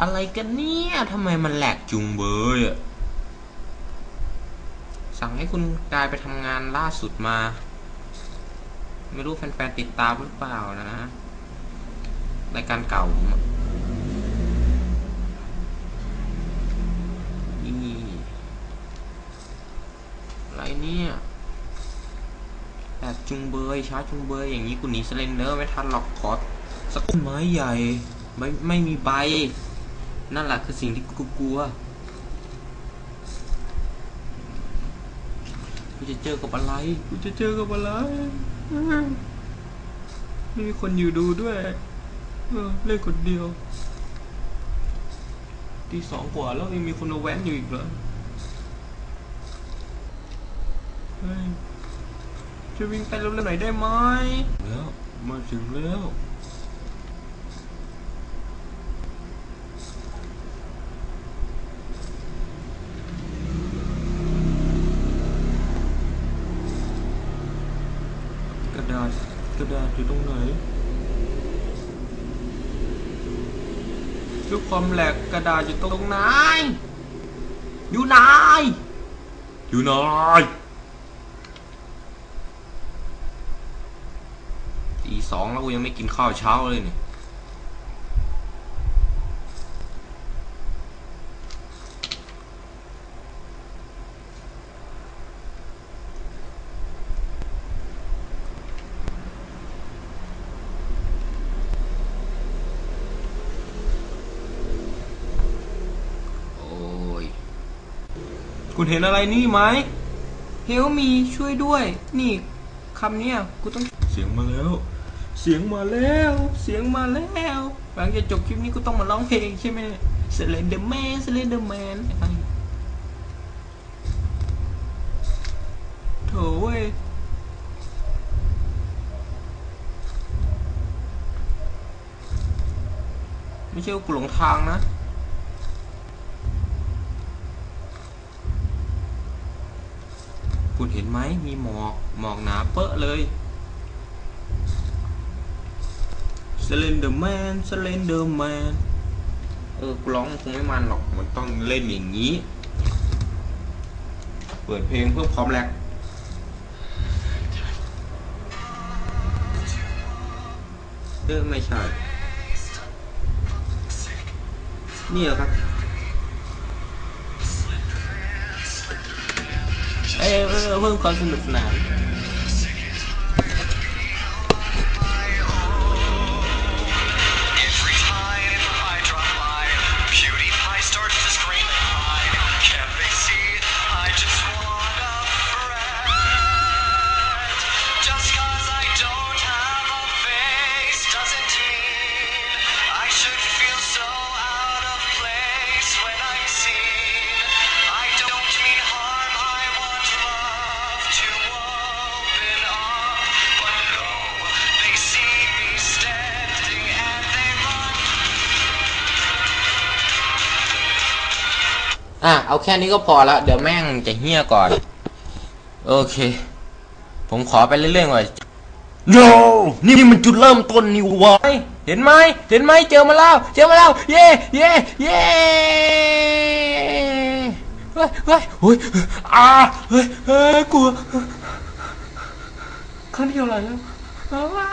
อะไรกันเนี่ยทำไมมันแหลกจุงเบยอะสั่งให้คุณกายไปทำงานล่าสุดมา ไม่รู้แฟนๆติดตามหรือเปล่านะรายการเก่าผมอะนี่อะไรเนี่ยแหลกจุงเบยช้าจุงเบยอย่างนี้กูหนีสเลนเดอร์ไม่ทันหรอกขอสักต้นไม้ใหญ่ ไม่ไม่มีใบ นั่นแหละคือสิ่งที่กูกลัวกูจะเจอกับอะไรกูจะเจอกับอะไรไม่มีคนอยู่ดูด้วยเออเล่นคนเดียวตีสองกว่าแล้วยังมีคนมาแว้นอยู่อีกเหรอเฮ้ยช่วยวิ่งไปเร็วๆหน่อยได้ไหมแล้วมาถึงแล้ว กระดาษกระดาษ อยู่ตรงไหนด้วยความแหลกกระดาษอยู่ตรงไหนอยู่ไหนอยู่ไหนตีสองแล้วกูยังไม่กินข้าวเช้าเลยเนี่ย คุณเห็นอะไรนี่ไหมเฮลมีช่วยด้วย นี่คำเนี้ยกูต้องเสียงมาแล้ว เสียงมาแล้ว เสียงมาแล้ว หลังจากจบคลิปนี้กูต้องมาร้องเพลงใช่ไหมเซเลนเดอร์แมนเซเลนเดอร์แมนโถเว้ยไม่ใช่ว่ากูหลงทางนะ คุณเห็นไห มมีหมอกหมอกหนาเปอะเลย Slender Man Slender Man เออร้องคงไม่มันหรอกมันต้องเล่นอย่างนี้ เปิดเพลงเพื่อความแรกเออไม่ใช่ นี่เหรอครับ เอ้ยเออ อะเอาแค่นี้ก็พอละเดี๋ยวแม่งจะเฮี้ยก่อน โอเค ผมขอไปเรื่อยๆหน่อยโ o นี่มันจุดเริ่มต้นนี่วะเห็นไหมเห็นไหมเจอมาแล้ว เจอมาแล้ว เย่เย่เย่เฮ้ยเฮ้ยเฮ้ยอ่าเฮ้ยเฮ้ยกลัวครั้งเดียวอะไรแล้วอ้า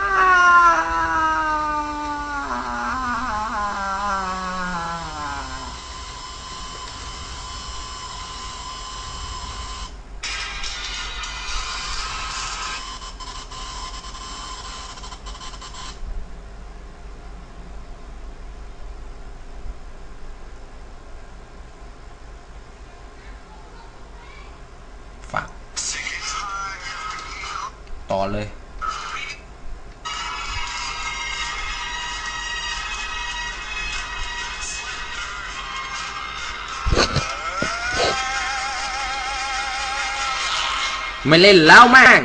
ต่อเลย ไม่เล่นแล้วแม่ง